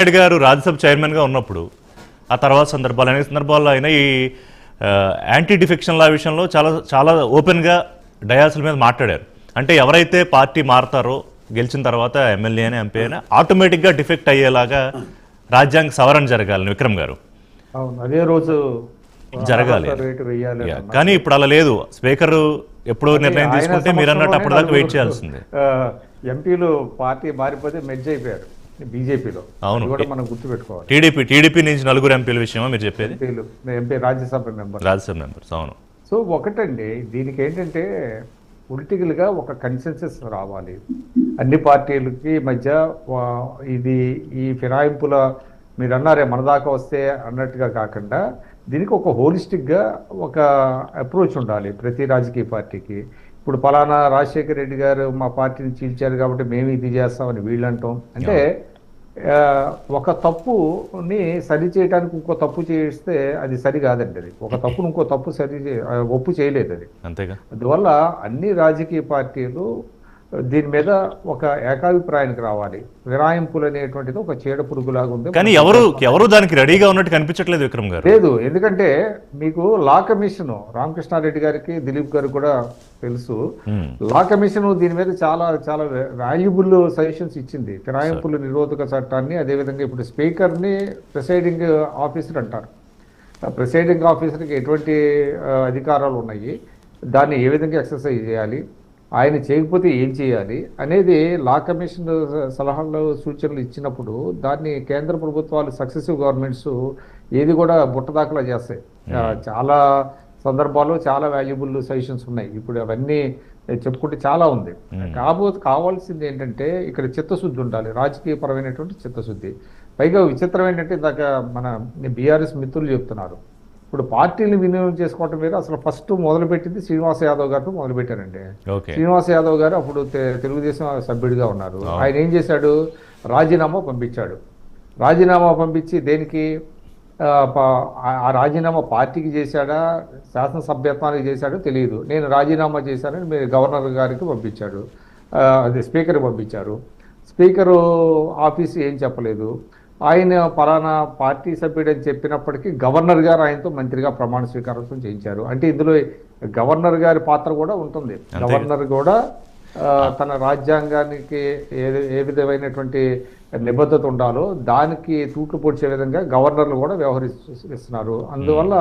నాయుడు గారు రాజ్యసభ చైర్మన్గా ఉన్నప్పుడు ఆ తర్వాత సందర్భాలు అనేక సందర్భాల్లో అయినా ఈ యాంటీ డిఫెక్షన్ లా విషయంలో చాలా చాలా ఓపెన్గా డయాసుల మీద మాట్లాడారు. అంటే ఎవరైతే పార్టీ మారతారో గెలిచిన తర్వాత ఎమ్మెల్యే అయినా ఎంపీ అయినా ఆటోమేటిక్గా డిఫెక్ట్ అయ్యేలాగా రాజ్యాంగ సవరణ జరగాలని విక్రమ్ గారు. అదే రోజు జరగాలి. కానీ ఇప్పుడు అలా లేదు. స్పీకర్ ఎప్పుడు నిర్ణయం ఆయన తీసుకుంటే మీరు అన్నట్టు అప్పటిదాకా వెయిట్ చేయాల్సిందే. ఎంపీలు పార్టీ మారిపోతే మెర్జ్ అయిపోయారు బీజేపీలో. అవును. కూడా మనం గుర్తుపెట్టుకోవాలి. టీడీపీ టీడీపీ నుంచి నలుగురు ఎంపీల విషయమా మీరు చెప్పేది? ఎంపీలు MP Rajya Sabha member Rajya Sabha members అవును. సో ఒకటండి దీనికి ఏంటంటే పొలిటికల్గా ఒక కన్సెన్సస్ రావాలి. అన్ని పార్టీలకి మధ్య ఇది ఈ ఫిరాయింపుల మీరు అన్నారే మన దాకా వస్తే అన్నట్టుగా కాకుండా దీనికి ఒక హోలిస్టిక్గా ఒక అప్రోచ్ ఉండాలి ప్రతి రాజకీయ పార్టీకి. ఇప్పుడు పలానా రాజశేఖర రెడ్డి గారు మా పార్టీని చీల్చారు కాబట్టి మేము ఇది చేస్తామని వీళ్ళు అంటాం అంటే ఒక తప్పుని సరి చేయడానికి ఇంకో తప్పు చేస్తే అది సరి కాదండి అది. ఒక తప్పును ఇంకో తప్పు సరి ఒప్పు చేయలేదు అది. అంతేగా? అందువల్ల అన్ని రాజకీయ పార్టీలు దీని మీద ఒక ఏకాభిప్రాయానికి రావాలి. విరాయింపులు అనేటువంటిది ఒక చీడ పురుగులాగా ఉంది కానీ ఎవరు ఎవరు దానికి రెడీగా ఉన్నట్టు కనిపించట్లేదు విక్రమ్ గారు. లేదు ఎందుకంటే మీకు లా కమిషన్ రామకృష్ణారెడ్డి గారికి దిలీప్ గారికి కూడా తెలుసు. లా కమిషన్ దీని మీద చాలా చాలా వాల్యుబుల్ సజెషన్స్ ఇచ్చింది. ఫిరాయింపుల నిరోధక చట్టాన్ని అదేవిధంగా ఇప్పుడు స్పీకర్ని ప్రిసైడింగ్ ఆఫీసర్ అంటారు. ప్రిసైడింగ్ ఆఫీసర్కి ఎటువంటి అధికారాలు ఉన్నాయి? దాన్ని ఏ విధంగా ఎక్సర్సైజ్ చేయాలి? ఆయన చేయకపోతే ఏం చేయాలి అనేది లా కమిషన్ సలహాలు సూచనలు ఇచ్చినప్పుడు దాన్ని కేంద్ర ప్రభుత్వాలు సక్సెసివ్ గవర్నమెంట్స్ ఏది కూడా బుట్టదాఖలా చేస్తాయి. చాలా సందర్భాల్లో చాలా వాల్యుబుల్ సజెషన్స్ ఉన్నాయి. ఇప్పుడు అవన్నీ చెప్పుకుంటే చాలా ఉంది. కాబోతే కావాల్సింది ఏంటంటే ఇక్కడ చిత్తశుద్ధి ఉండాలి. రాజకీయపరమైనటువంటి చిత్తశుద్ధి. పైగా విచిత్రం ఏంటంటే ఇందాక మన బీఆర్ఎస్ మిత్రులు చెప్తున్నారు. ఇప్పుడు పార్టీని వినియోగం చేసుకోవటం వేరు అసలు ఫస్ట్ మొదలుపెట్టింది శ్రీనివాస్ యాదవ్ గారితో మొదలుపెట్టారండి. శ్రీనివాస్ యాదవ్ గారు అప్పుడు తెలుగుదేశం సభ్యుడిగా ఉన్నారు. ఆయన ఏం చేశాడు? రాజీనామా పంపించాడు. రాజీనామా పంపించి దేనికి ఆ, రాజీనామా పార్టీకి చేశాడా? శాసనసభ్యత్వానికి చేశాడో తెలియదు. నేను రాజీనామా చేశానని మీరు గవర్నర్ గారికి పంపించాడు. అది స్పీకర్కి పంపించారు. స్పీకరు ఆఫీస్ ఏం చెప్పలేదు. ఆయన పలానా పార్టీ సభ్యుడు అని చెప్పినప్పటికీ గవర్నర్ గారు ఆయనతో మంత్రిగా ప్రమాణ స్వీకారం చేయించారు. అంటే ఇందులో గవర్నర్ గారి పాత్ర కూడా ఉంటుంది. గవర్నర్ కూడా తన రాజ్యాంగానికి ఏ ఏ విధమైనటువంటి నిబద్ధత ఉండాలో దానికి తూట్లు పొడిచే విధంగా గవర్నర్లు కూడా వ్యవహరిస్తున్నారు. అందువల్ల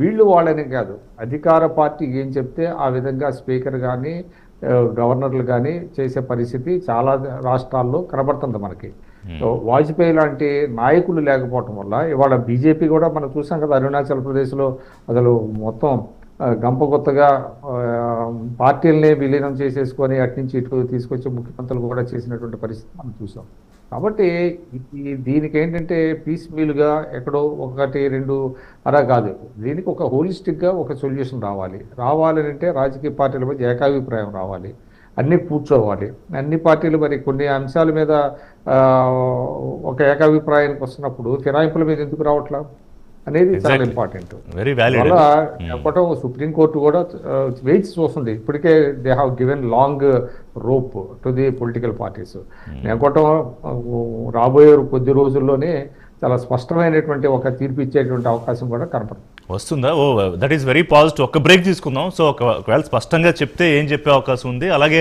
వీళ్ళు వాళ్ళని కాదు. అధికార పార్టీ ఏం చెప్తే ఆ విధంగా స్పీకర్ కానీ గవర్నర్లు కానీ చేసే పరిస్థితి చాలా రాష్ట్రాల్లో కనబడుతుంది మనకి. Hmm. సో వాజ్పేయి లాంటి నాయకులు లేకపోవటం వల్ల ఇవాళ బీజేపీ కూడా మనం చూసాం కదా అరుణాచల్ ప్రదేశ్లో అసలు మొత్తం గంపగొత్తగా పార్టీలనే విలీనం చేసేసుకొని అటు నుంచి ఇటు తీసుకొచ్చి ముఖ్యమంత్రులు కూడా చేసినటువంటి పరిస్థితి మనం చూసాం. కాబట్టి ఈ దీనికి ఏంటంటే పీస్ మీల్గా ఎక్కడో ఒకటి రెండు అలా కాదు. దీనికి ఒక హోలిస్టిక్గా ఒక సొల్యూషన్ రావాలి. రావాలని అంటే రాజకీయ పార్టీల మధ్య ఏకాభిప్రాయం రావాలి. అన్నీ కూర్చోవాలి. అన్ని పార్టీలు మరి కొన్ని అంశాల మీద ఒక ఏకాభిప్రాయానికి వస్తున్నప్పుడు ఫిరాయింపుల మీద ఎందుకు రావట్లా? అనేది చాలా ఇంపార్టెంట్ వ్యాలిడ్ వల్ల చెప్పటం సుప్రీంకోర్టు కూడా వెయిట్స్ చూస్తుంది. ఇప్పటికే they have given long rope to the political parties నేపథ్యం రాబోయే కొద్ది రోజుల్లోనే చాలా స్పష్టమైనటువంటి ఒక తీర్పు ఇచ్చేటువంటి అవకాశం కూడా కనపడుతుంది. వస్తుందా? Oh that is very positive ఒక బ్రేక్ తీసుకుందాం. సో ఒకవేళ స్పష్టంగా చెప్తే ఏం చెప్పే అవకాశం ఉంది? అలాగే